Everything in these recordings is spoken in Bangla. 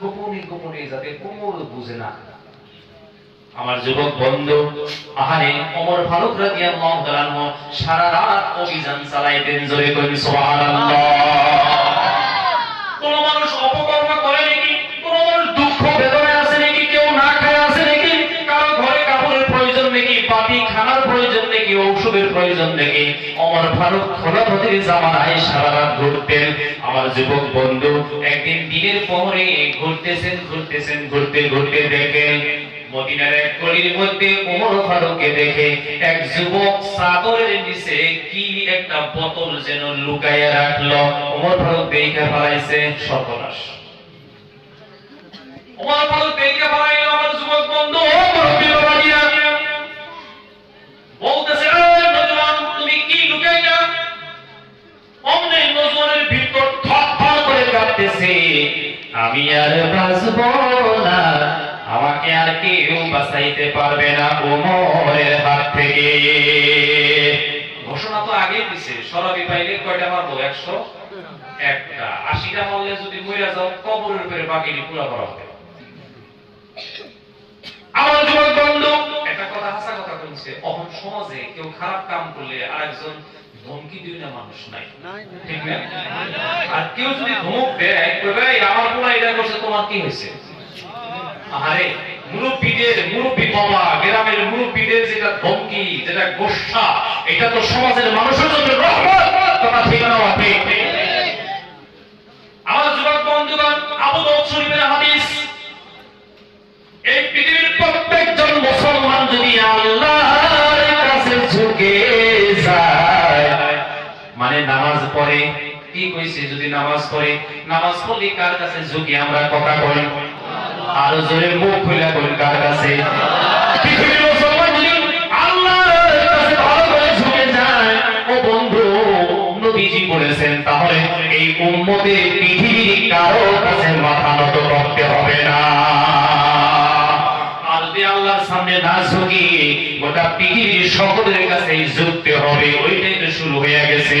গোপনে গোপনে যাতে কোমর বুঝে না। আমার যুবক বন্ধু, আহারে, অমর ফারুক রাদিয়াল্লাহু তাআলা সারা রাত অভিযান চালাইতেন জোরে করি সুবহানাল্লাহ। প্রয়োজন নাকি অমর ফারুক খোলাফতের জামানায় সারা রাত ঘুরতেন। আমার যুবক বন্ধু একদিন দিনের পহরে ঘুরতেছেন ঘুরতেছেন, ঘুরতে ঘুরতে দেখেন। দেখে কি একটা যেন লুকাইয়া দেখে দেখে আমার যুবক বন্ধু কাঁপতেছে আমি আর বাঁচব না। আমাকে আর কেউ বাঁচাইতে পারবে না ওমরের হাত থেকে। ঘোষণা তো আগেই দিছে, সরাবি পাইলে কয়টা মারবো? একশো? একটা। আশিটা মারলে যদি মইরা যাও, কবরের উপরে করা হবে। আমার যুবক বন্ধু, একটা কথা হাসা কথা বলছে। অহন সমাজে কেউ খারাপ কাম করলে আরেকজন ধমকি দিই না মানুষ নাই। ঠিক না? আর কেউ যদি ধমক দেয় কইবে "এই, আমার পোলা এটা করছে তোমার কি হয়েছে? আরে মুরব্বীদের মুরব্বী বাবা গ্রামের মুরব্বীদের যেটা ধমকি যেটা গোসা এটা তো সমাজের মানুষের জন্য রহমত কথা ঠিক না আপনি আমার যুবক বন্ধুগণ আবু দাউদ শরীফের পড়ে। কি কইছে যদি নামাজ পড়ে? নামাজ পড়লে কার কাছে ঝুঁকি? আমরা কথা কই আরও জোরে মুখ খুলে কই কার কাছে? করে কারও সকলের কাছে ঝুঁকতে হবে। ওইটাই তো শুরু হয়ে গেছে।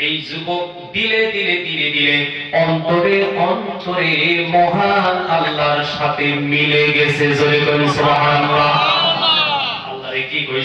এই যুবক দিলে দিলে দিলে দিলে অন্তরে অন্তরে মহান আল্লাহর সাথে মিলে গেছে। করি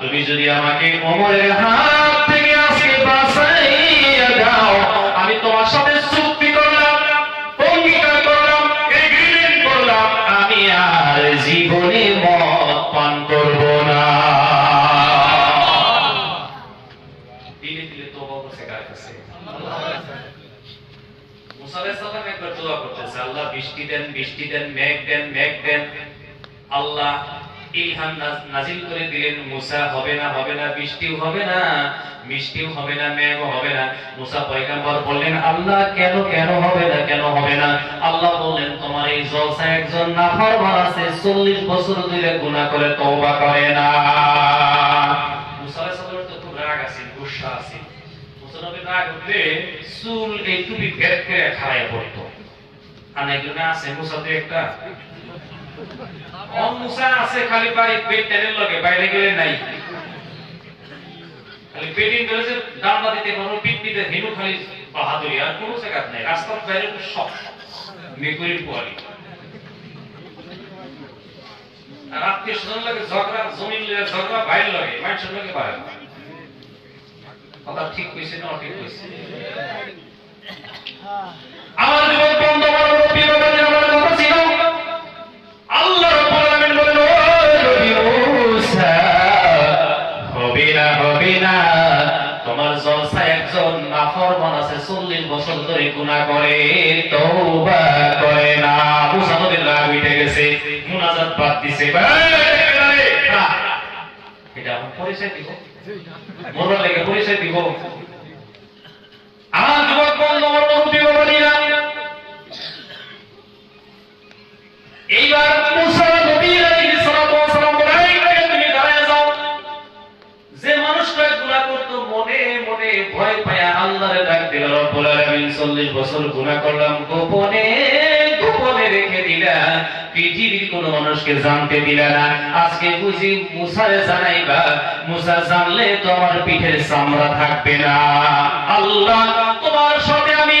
তুমি যদি আমাকে ওমরের হাত বৃষ্টি দেন মেঘ দেন মেঘ দেন। আল্লাহ ইলহাম নাজিল করে দিলেন, মুসা হবে না হবে না, বৃষ্টিও হবে না, মিষ্টিও হবে না, মেঘও হবে না। মুসা পয়গম্বর বললেন, আল্লাহ কেন কেন হবে না, কেন হবে না? আল্লাহ বললেন, তোমার এই জলসা একজন নাফরমান আছে 40 বছর ধরে গুনাহ করে, তওবা করে না। মুসা তো খুব রাগ আছে, গুসা আছে। মুসানবী রাগ উঠলে চুল এই টুপি ভেদ করে খাড়াইয়া পড়তো। আর একজন আছে মুসাতে একটা? অন মুসা আছে, খালি বাড়ি পেট টেনের লগে, বাইরে গেলে নাই। খালি পেটিং করেছে ডান্ডা দিতে কোনো পিট দিতে, হিনু খালি বাহাদুরি, আর কোনো জায়গা নাই। রাস্তার বাইরে সব মেকুরির পোয়ালি। আর আত্মীয় স্বজন লাগে ঝগড়া, জমিন লাগে ঝগড়া বাইর লাগে মানুষের লাগে পারে কথা ঠিক কইছে না অঠিক কইছে? গুনাহ করে, তওবা করে না। আবু রাগ উঠে গেছে, মুনাজাত বাদ দিছে। এটা পরিচয় দিব। মরবার লেগে পরিচয় দিব। আমার যুবক বন্ধু রব্বুল আলামিন 40 বছর গুনাহ করলাম, গোপনে গোপনে রেখে দিলা। পৃথিবীর কোন মানুষকে জানতে না। আজকে বুঝি জানাইবা জানলে তোমার পিঠের চামড়া থাকবে না। আল্লাহ, তোমার সাথে আমি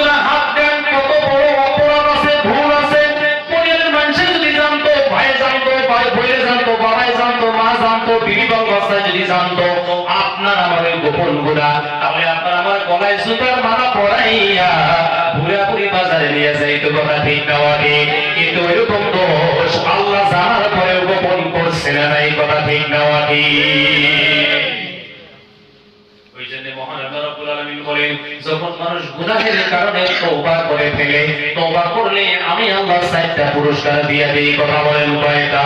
জানতো বিবি বাচ্চায় যদি জানতো, আপনার গোপন গুণা। তাহলে আপনার আমার গলায় পুরাপুরি বাজারে নিয়ে তো কথা ঠিক না কিন্তু এরকম আল্লাহ জানার পরেও গোপন করছে না এই কথা ঠিক না যখন মানুষ গুনাহের কারণে তওবা করে ফেলে করলে আমি আল্লাহ চারটা পুরস্কার দিয়ে দেই কথা বলেন কয়টা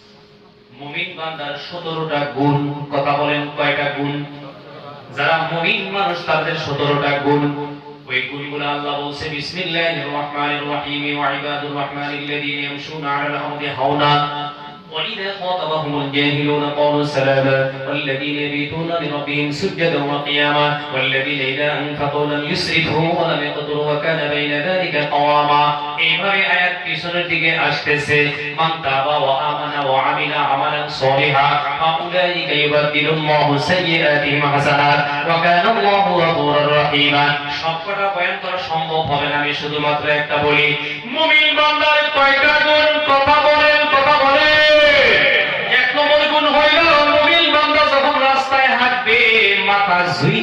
মুমিন বান্দার 17টা গুণ, কথা বলেন কয়টা গুণ? যারা মুমিন মানুষ, তাদের 17টা গুণ। ওই গুণগুলো আল্লাহ বলছে, বিসমিল্লাহির রহমানির রহিম ওয়া ইবাদুর রহমানিল্লাযীনা ইয়ামশুনা আলাল আরদি হাওনা وإذا خاطبهم الجاهلون قالوا سلاما والذين يبيتون لربهم سجدا وقياما والذين إذا أنفقوا لم يسرفوا ولم يقتروا وكان بين ذلك قواما এইভাবে আয়াত পিছনের দিকে আসতেছে মান তাবা ওয়া আমানা ওয়া আমিলা আমালান সলিহা ফাউলাইকা ইউবাদদিলুল্লাহু সাইয়্যাতিহিম হাসানাত ওয়া কানা আল্লাহু গফুরুর রহিমা সবকটা বয়ান করা সম্ভব হবে না আমি শুধুমাত্র একটা বলি মুমিন বান্দার কয়টা গুণ কথা বলেন কথা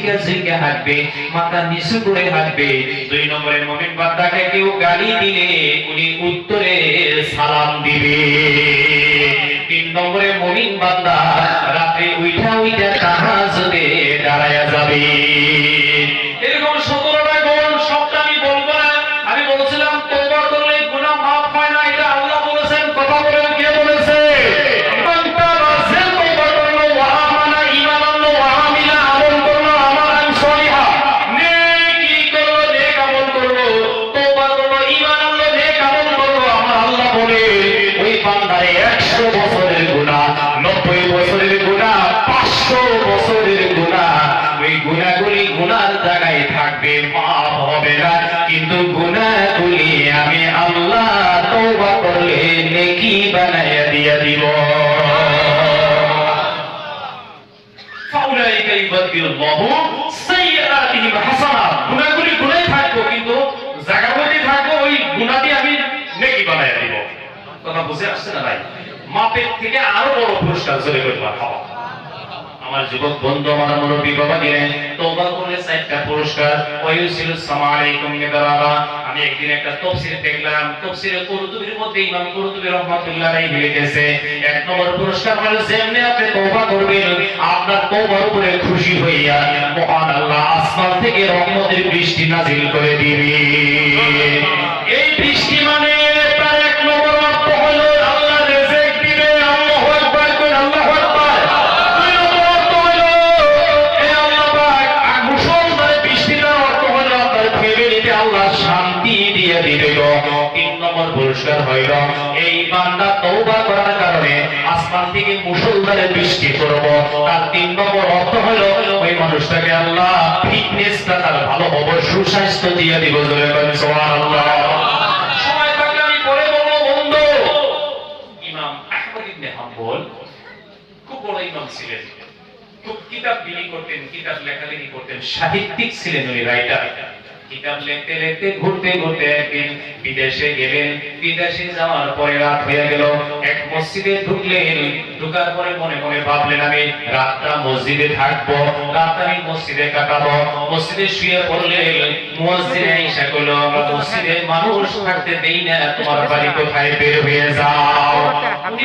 ঝুইকে ঝুইকে হাঁটবে, মাথা নিচু করে হাঁটবে। দুই নম্বরে মুমিন বান্দাকে কেউ গালি দিলে, উনি উত্তরে সালাম দিবে। তিন নম্বরে মুমিন বান্দা রাতে উইঠা উইঠা হাসানাত গুনাহগুলি গুনাই থাকব, কিন্তু জায়গা মধ্যে থাকব আমার যুবক বন্ধু, আমার মুরব্বী, বাবা দিলেন তওবা করলে সাইটটা পুরস্কার। ওয়ায়ুসিলু সামা আলাইকুম মিদারারা আমি একদিন একটা তাফসীর দেখলাম তাফসীরে কুরতুবির মধ্যে ইমাম কুরতুবি রাহমাতুল্লাহ আলাইহি লিখেছে এক নম্বর পুরস্কার হলো যেমনি আপনি তওবা করবেন, আপনার তওবার উপরে খুশি হইয়া মহান আল্লাহ আসমান থেকে রহমতের বৃষ্টি নাজিল করে দিবে। এই বৃষ্টি মানে আল্লাহ শান্তি দিয়ে দিবে গো। তিন নম্বর পুরস্কার হইল, এই বান্দা তওবা করার কারণে আসমান থেকে মুসলধারে বৃষ্টি করব তার তিন নম্বর অর্থ হলো ওই মানুষটাকে আল্লাহ ফিটনেসটা তার ভালো হবে, সুস্বাস্থ্য দিয়ে দিব জোরে বলেন, সুবহানাল্লাহ। খুব বড় ইমাম ছিলেন। খুব কিতাব বিলি করতেন, কিতাব লেখালেখি করতেন, সাহিত্যিক ছিলেন উনি রাইটার কিতাব লিখতে লিখতে ঘুরতে ঘুরতে একদিন বিদেশে গেলেন। বিদেশে যাওয়ার পরে রাত হয়ে গেল। এক মসজিদে ঢুকলেন। ঢুকার পরে মনে মনে ভাবলেন আমি রাতটা মসজিদে থাকব রাত আমি মসজিদে কাটাবো। মসজিদে শুয়ে পড়লেন। মসজিদে ঈশা করল মসজিদে মানুষ থাকতে দেই না তোমার বাড়ি কোথায় বের হয়ে যাও? উনি